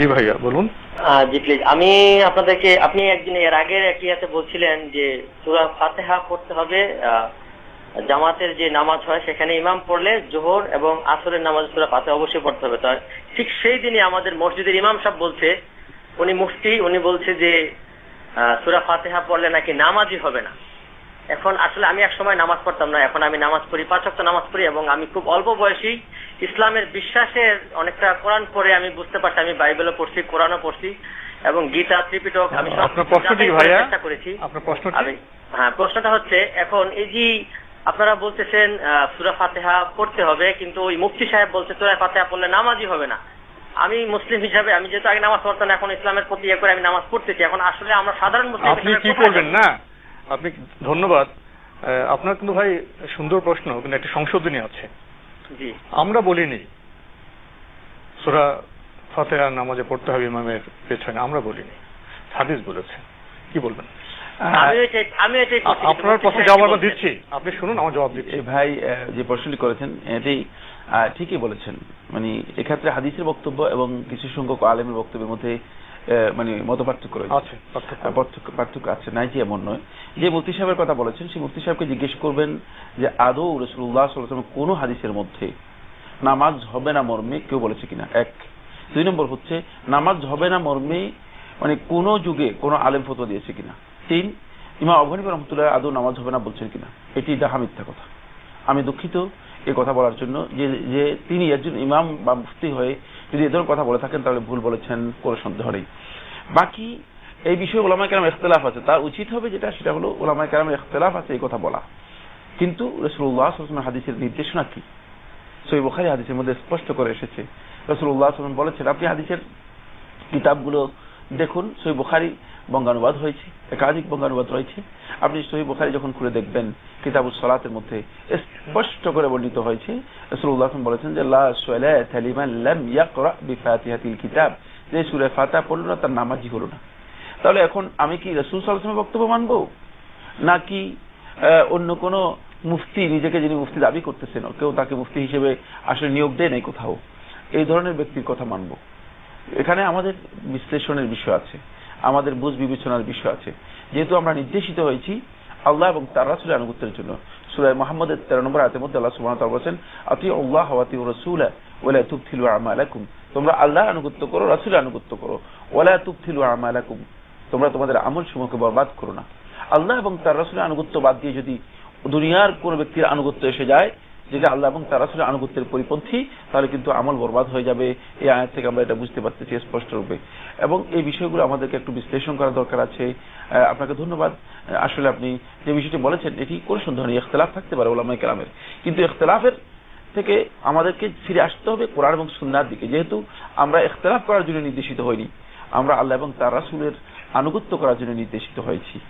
জি ভাইয়া, বলুন। জি প্লিজ আমি আপনাদেরকে, আপনি একদিন এর আগের একটি ইয়াতে বলছিলেন যে সূরা ফাতিহা পড়তে হবে। জামাতের যে নামাজ হয়, সেখানে ইমাম পড়লে জোহর এবং আসরের নামাজ সূরা ফাতিহা অবশ্যই পড়তে হবে। তো ঠিক সেই দিনই আমাদের মসজিদের ইমাম সাহেব বলছে, উনি মুফতি, উনি বলছে যে সূরা ফাতিহা পড়লে নাকি নামাজই হবে না। এখন আসলে আমি এক সময় নামাজ পড়তাম না, এখন আমি নামাজ পড়ি, পাঁচ নামাজ পড়ি এবং আমি খুব অল্প বয়সী। ইসলামের বিশ্বাসের অনেকটা কোরআন পড়ে আমি বুঝতে পারছি আমি বাইবেলও পড়ছি কোরআনও পড়ছি এবং গীতা ত্রিপিটক আমি ভাইয়া? চেষ্টা করেছি। আমি হ্যাঁ প্রশ্নটা হচ্ছে এখন এই যে আপনারা বলতেছেন সূরা ফাতিহা পড়তে হবে কিন্তু ওই মুফতি সাহেব বলছে সূরা ফাতিহা পড়লে নামাজই হবে না। আমি মুসলিম হিসাবে আমি যেহেতু আগে নামাজ পড়তাম এখন ইসলামের প্রতি ইয়ে করে আমি নামাজ পড়তেছি এখন আসলে আমরা সাধারণ মুসলিম আপনি কি করবেন না? আপনি ধন্যবাদ। আপনার কিন্তু ভাই সুন্দর প্রশ্ন কিন্তু একটা সংশোধনী আছে। আমরা বলিনি। সুরা ফাতেহা নামাজে পড়তে হবে ইমামের পেছনে আমরা বলিনি। হাদিস বলেছেন। কি বলবেন? করছি। আপনার প্রশ্ন জবাব দিচ্ছি। আপনি শুনুন আমার জবাব দিচ্ছি। এই ভাই যে প্রশ্নটি করেছেন এটি ঠিকই বলেছেন। মানে এক্ষেত্রে হাদিসের বক্তব্য এবং কিছু সংখ্যক আলেমের বক্তব্যের মধ্যে মানে মত পার্থক্য রয়েছে। পার্থক্য। আছে নাই যে এমন নয়। যে মুফতি সাহেবের কথা বলেছেন সেই মুফতি সাহেবকে জিজ্ঞেস করবেন যে আদৌ রসুল্লাহ সাল্লাম কোন হাদিসের মধ্যে নামাজ হবে না মর্মে? কেউ বলেছে কিনা? এক। দুই নম্বর হচ্ছে নামাজ হবে না মর্মে মানে কোন যুগে কোন আলেম ফতো দিয়েছে কিনা? তিন ইমা অবনী রহমতুল্লাহ আদৌ নামাজ হবে না বলছেন কিনা? এটি ডাহা মিথ্যা কথা। আমি দুঃখিত এই কথা বলার জন্য যে যে তিনি একজন ইমাম বা মুফতি হয়ে যদি এ ধরনের কথা বলে থাকেন, তাহলে ভুল বলেছেন কোনো সন্দেহ নেই। বাকি এই বিষয়ে ওলামায় কেরাম ইখতলাফ আছে। তার উচিত হবে যেটা, সেটা হলো ওলামায় কেরামের ইখতলাফ আছে এই কথা বলা। কিন্তু রসুল্লাহ সাল্লামের হাদিসের নির্দেশনা কি? সই বুখারি হাদিসের মধ্যে স্পষ্ট করে এসেছে। রসুল্লাহ সাল্লাম বলেছেন, আপনি হাদিসের কিতাবগুলো দেখুন। সই বুখারি বঙ্গানুবাদ হয়েছে, একাধিক বঙ্গানুবাদ রয়েছে। আপনি সহি বুখারি যখন খুলে দেখবেন কিতাবুল সলাতের মধ্যে স্পষ্ট করে বর্ণিত হয়েছে। রসুল্লাহ বলেছেন যে কিতাব। যে সূরা ফাতিহা পড়ল না, তার নামাজি হলো না। তাহলে এখন আমি কি রাসূল সাল্লাল্লাহু বক্তব্য মানবো? নাকি অন্য কোন মুফতি, নিজেকে যিনি মুফতি দাবি করতেছেন, কেউ তাকে মুফতি হিসেবে আসলে নিয়োগ দেয় নাই কোথাও? এই ধরনের ব্যক্তির কথা মানবো। এখানে আমাদের বিশ্লেষণের বিষয় আছে। আমাদের বুঝ বিবেচনার বিষয় আছে। যেহেতু আমরা নির্দেশিত হয়েছি আল্লাহ এবং তার রাসুলের আনুগত্যের জন্য। সুরায় মোহাম্মদের তেরো নম্বর আয়াতের মধ্যে আল্লাহ তাআলা বলেছেন আতি আল্লাহ ওয়াতি রাসূলা ওয়ালা তুবতিলু আমালাকুম। তোমরা আল্লাহ আনুগত্য করো, রাসূলের আনুগত্য করো। ওয়ালা তুবতিলু আমালাকুম। তোমরা তোমাদের আমল সমূহকে বরবাদ করো না। আল্লাহ এবং তার রাসূলের আনুগত্য বাদ দিয়ে যদি দুনিয়ার কোন ব্যক্তির আনুগত্য এসে যায় যেটা আল্লাহ এবং তার রাসূলের আনুগত্যের পরিপন্থী, তাহলে কিন্তু আমল বরবাদ হয়ে যাবে। এই আয়াত থেকে আমরা এটা বুঝতে পারতেছি স্পষ্ট রূপে। এবং এই বিষয়গুলো আমাদেরকে একটু বিশ্লেষণ করা দরকার আছে। আপনাকে ধন্যবাদ। আসলে আপনি যে বিষয়টি বলেছেন, এটি কোনো সন্দেহ নেই, ইখতলাফ থাকতে পারে ওলামাই কেরামের। কিন্তু ইখতলাফের থেকে আমাদেরকে ফিরে আসতে হবে কোরআন এবং সুন্নার দিকে। যেহেতু আমরা ইখতলাফ করার জন্য নির্দেশিত হইনি, আমরা আল্লাহ এবং তার রাসূলের আনুগত্য করার জন্য নির্দেশিত হয়েছি।